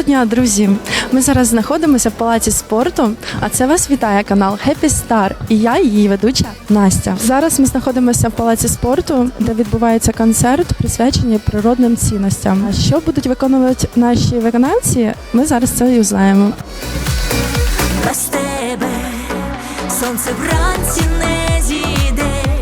Доброго дня, друзі! Ми зараз знаходимося в палаці спорту, а це вас вітає канал Happy Star і я її ведуча Настя. Зараз ми знаходимося в палаці спорту, де відбувається концерт, присвячений природним цінностям. А що будуть виконувати наші виконавці? Ми зараз це і узнаємо. без тебе сонце вранці не.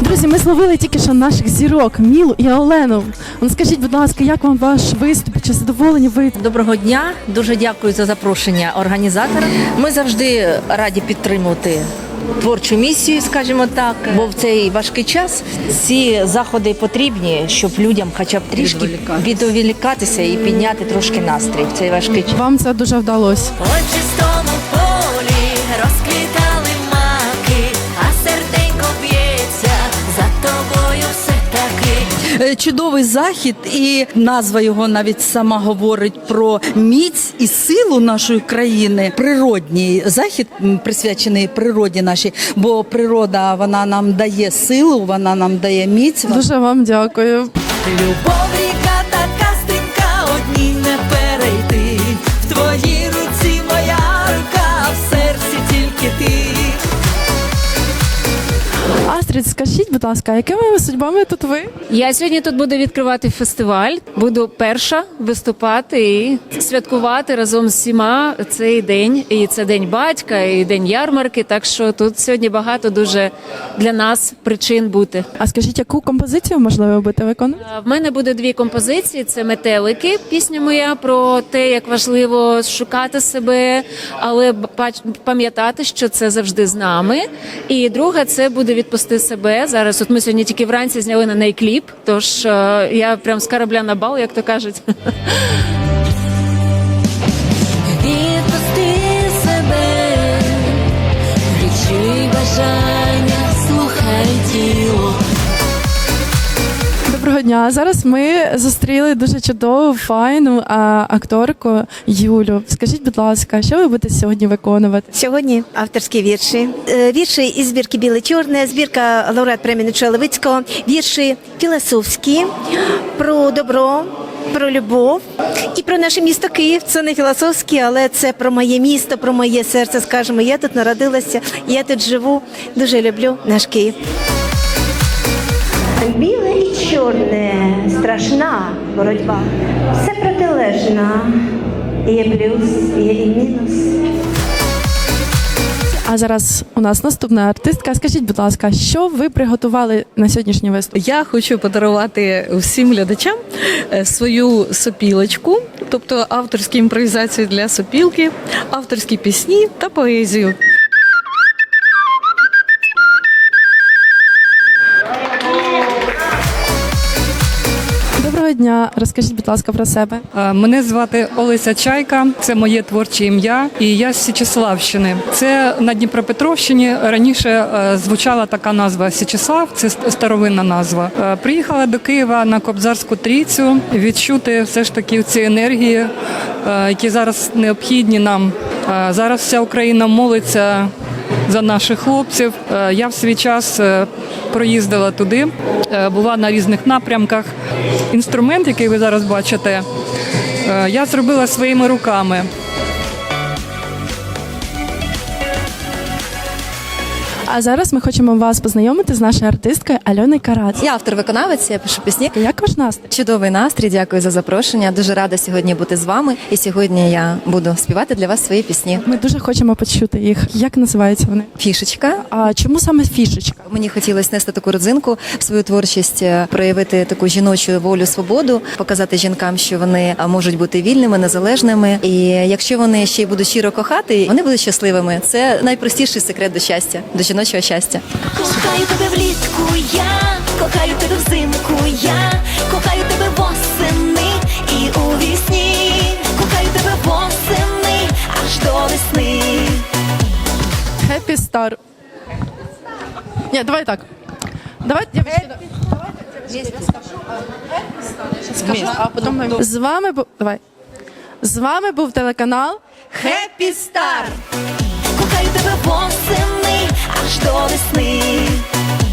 Друзі, ми зловили тільки що наших зірок Мілу і Олену. Ну, скажіть, будь ласка, як вам ваш виступ? Чи задоволені ви? Доброго дня, дуже дякую за запрошення організатора. Ми завжди раді підтримувати. Творчу місію, скажімо так, бо в цей важкий час ці заходи потрібні, щоб людям, хоча б трішки відволікатися і підняти трошки настрій в цей важкий час. Вам це дуже вдалося. Чудовий захід, і назва його навіть сама говорить про міць і силу нашої країни. Природній захід присвячений природі нашій, бо природа вона нам дає силу, вона нам дає міць. Дуже вам дякую. Любов ріка така стрімка, одній не перейти. В твоїй руці моя рука, а в серці тільки ти. Скажіть, будь ласка, якими судьбами тут ви? Я сьогодні тут буду відкривати фестиваль. Буду перша виступати і святкувати разом з всіма цей день. І це день батька, і день ярмарки. Так що тут сьогодні багато дуже для нас причин бути. А скажіть, яку композицію можливо будете виконувати? В мене буде дві композиції: це метелики. Пісня моя про те, як важливо шукати себе, але пам'ятати, що це завжди з нами. І друга це буде відпусти себе. Зараз от ми сьогодні тільки вранці зняли на неї кліп. Тож е, я прям з корабля на бал, як то кажуть. Відпусти себе, відчуй бажання, дня. Зараз ми зустріли дуже чудову, файну а, акторку Юлю. Скажіть, будь ласка, що ви будете сьогодні виконувати? Сьогодні авторські вірші. Е, Вірші із збірки Біле чорне, збірка лауреат премії Нечуя Левицького, вірші філософські про добро, про любов і про наше місто Київ. Це не філософські, але це про моє місто, про моє серце. Скажемо, я тут народилася, я тут живу. Дуже люблю наш Київ. І чорне, страшна боротьба. Все протилежна. Є плюс, є і мінус. А зараз у нас наступна артистка. Скажіть, будь ласка, що ви приготували на сьогоднішній виступ? Я хочу подарувати всім глядачам е, свою сопілочку, тобто авторські імпровізації для сопілки, авторські пісні та поезію. Доброго дня. Розкажіть, будь ласка, про себе. Е, Мене звати Олеся Чайка, це моє творче ім'я, і я з Січеславщини. Це на Дніпропетровщині раніше е, звучала така назва Січеслав, це старовинна назва. Е, Приїхала до Києва на Кобзарську трійцю відчути все ж таки ці енергії, які зараз необхідні нам. Зараз вся Україна молиться за наших хлопців. Я в свій час проїздила туди, була на різних напрямках. Інструмент, який ви зараз бачите, е, я зробила своїми руками. А зараз ми хочемо вас познайомити з нашою артисткою Альоною Карац. Я автор-виконавець, я пишу пісні. Як ваш настрій? Чудовий настрій, дякую за запрошення. Дуже рада сьогодні бути з вами. І сьогодні я буду співати для вас свої пісні. Ми дуже хочемо почути їх. Як називаються вони? Фішечка. А чому саме фішечка? Мені хотілося нести таку родзинку в свою творчість, е, проявити таку жіночу волю, свободу, показати жінкам, що вони можуть бути вільними, незалежними. І якщо вони ще й будуть щиро кохати, вони будуть щасливими. Це найпростіший секрет до щастя, до жіночого щастя. Кохаю тебе влітку, я кохаю тебе взимку, я кохаю тебе восени і у вісні, кохаю тебе восени аж до весни. Happy Star. Ні, давай так. Давай, дівчатки, скажу, а потім. З вами був... Давай. З вами був телеканал Happy Star! Кохаю тебе восени аж до весни.